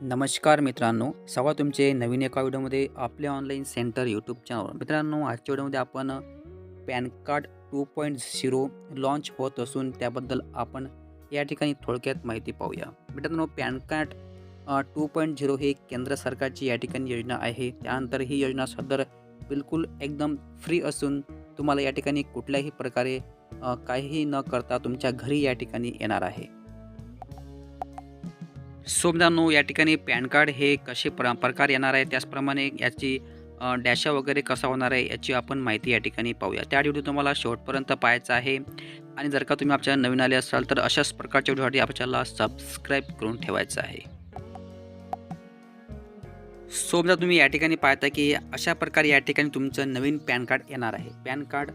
नमस्कार मित्रांनो सवा तुमचे नवीन एका व्हिडिओमध्ये आपले ऑनलाईन सेंटर यूट्यूब चॅनल मित्रांनो आजच्या व्हिडिओमध्ये आपण PAN card two point zero launch होत असून त्याबद्दल आपण या ठिकाणी थोडक्यात माहिती पाहूया. मित्रांनो PAN card two point zero ही केंद्र सरकारची या ठिकाणी योजना आहे. त्यानंतर ही योजना सदर बिलकुल एकदम फ्री असून तुम्हाला या ठिकाणी कुठल्याही प्रकारे काहीही न करता तुमच्या घरी या ठिकाणी येणार आहे. सो मित्रांनो या ठिकाणी पॅन कार्ड हे कसे प्र प्रकार येणार आहे त्याचप्रमाणे याची डॅशा वगैरे कसा होणार आहे याची आपण माहिती या ठिकाणी पाहूया. त्या व्हिडिओ तुम्हाला शेवटपर्यंत पाहायचा आहे. आणि जर का तुम्ही आपल्या नवीन आले असाल तर अशाच प्रकारच्या व्हिडिओसाठी आपल्याला सबस्क्राईब करून ठेवायचं आहे. सो तुम्ही या ठिकाणी पाहता की अशा प्रकारे या ठिकाणी तुमचं नवीन पॅन कार्ड येणार आहे. पॅन कार्ड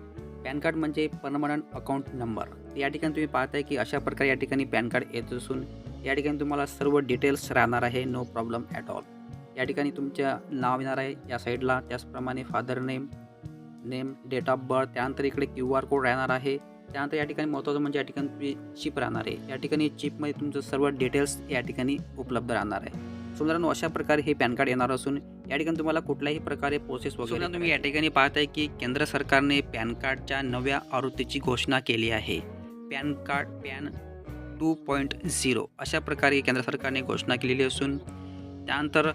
पॅन कार्ड म्हणजे परमनंट अकाउंट नंबर. या ठिकाणी तुम्ही पाहताय की अशा प्रकारे या ठिकाणी पॅन कार्ड येत असून या ठिकाणी तुम्हाला सर्व डिटेल्स राहणार आहे नो प्रॉब्लेम ॲट ऑल. या ठिकाणी तुमचं नाव येणार आहे या साईडला त्याचप्रमाणे father name name date of birth त्यानंतर इकडे क्यू आर कोड राहणार आहे. त्यानंतर या ठिकाणी महत्त्वाचं म्हणजे या ठिकाणी तुम्ही चिप राहणार आहे. या ठिकाणी चिपमध्ये तुमचं सर्व डिटेल्स या ठिकाणी उपलब्ध राहणार आहे. सो मित्रांनो अशा प्रकारे हे पॅन कार्ड येणार असून या ठिकाणी तुम्हाला कुठल्याही प्रकारे प्रोसेस वगैरे तुम्ही या ठिकाणी पाहताय की केंद्र सरकारने पॅन कार्डच्या नव्या आवृत्तीची घोषणा केली आहे. PAN card PAN two point zero अशा प्रकारे केंद्र सरकारने घोषणा केलेली असून त्यानंतर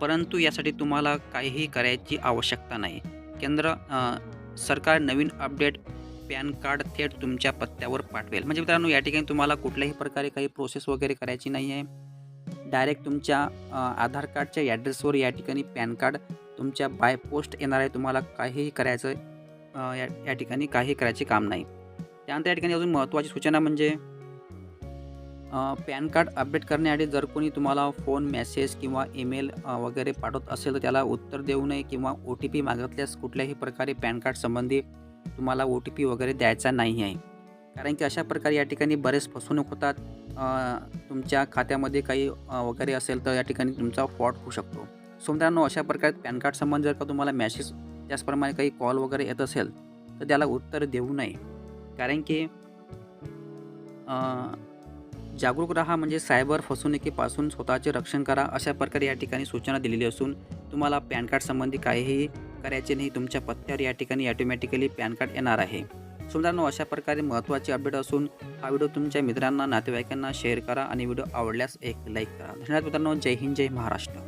परंतु यासाठी तुम्हाला काहीही करायची आवश्यकता नाही. केंद्र सरकार नवीन अपडेट पॅन कार्ड थेट तुमच्या पत्त्यावर पाठवेल. म्हणजे मित्रांनो या ठिकाणी तुम्हाला कुठल्याही प्रकारे काही प्रोसेस वगैरे करायची नाही आहे. डायरेक्ट तुमच्या आधार कार्डच्या ॲड्रेसवर या ठिकाणी पॅन कार्ड तुमच्या बाय पोस्ट येणार आहे. तुम्हाला काहीही करायचं या या ठिकाणी काही करायचे काम नाही. त्यानंतर या ठिकाणी अजून महत्त्वाची सूचना म्हणजे पॅन कार्ड अपडेट करण्यासाठी जर कोणी तुम्हाला फोन मेसेज किंवा ईमेल वगैरे पाठवत असेल तर त्याला उत्तर देऊ नये किंवा ओ टी पी मागितल्यास कुठल्याही प्रकारे पॅन कार्ड संबंधी तुम्हाला ओ टी पी वगैरे द्यायचा नाही आहे. कारण की अशा प्रकारे या ठिकाणी बरेच फसवणूक होतात. तुमच्या खात्यामध्ये काही वगैरे असेल तर या ठिकाणी तुमचा फ्रॉड होऊ शकतो. सो मित्रांनो अशा प्रकारे पॅन कार्ड संबंधी जर का तुम्हाला मेसेज त्याचप्रमाणे काही कॉल वगैरे येत असेल तर त्याला उत्तर देऊ नये. कारण की जागरूक राहा म्हणजे सायबर फसवणुकीपासून स्वतःचे रक्षण करा अशा प्रकारे या ठिकाणी सूचना दिलेली असून तुम्हाला पॅन कार्ड संबंधी काहीही करायचे नाही तुमच्या पत्त्यावर या ठिकाणी ॲटोमॅटिकली पॅन कार्ड येणार आहे. सो मित्रांनो अशा प्रकारे महत्त्वाचे अपडेट असून हा व्हिडिओ तुमच्या मित्रांना नातेवाईकांना शेअर करा आणि व्हिडिओ आवडल्यास एक लाईक करा. धन्यवाद मित्रांनो जय हिंद जय महाराष्ट्र.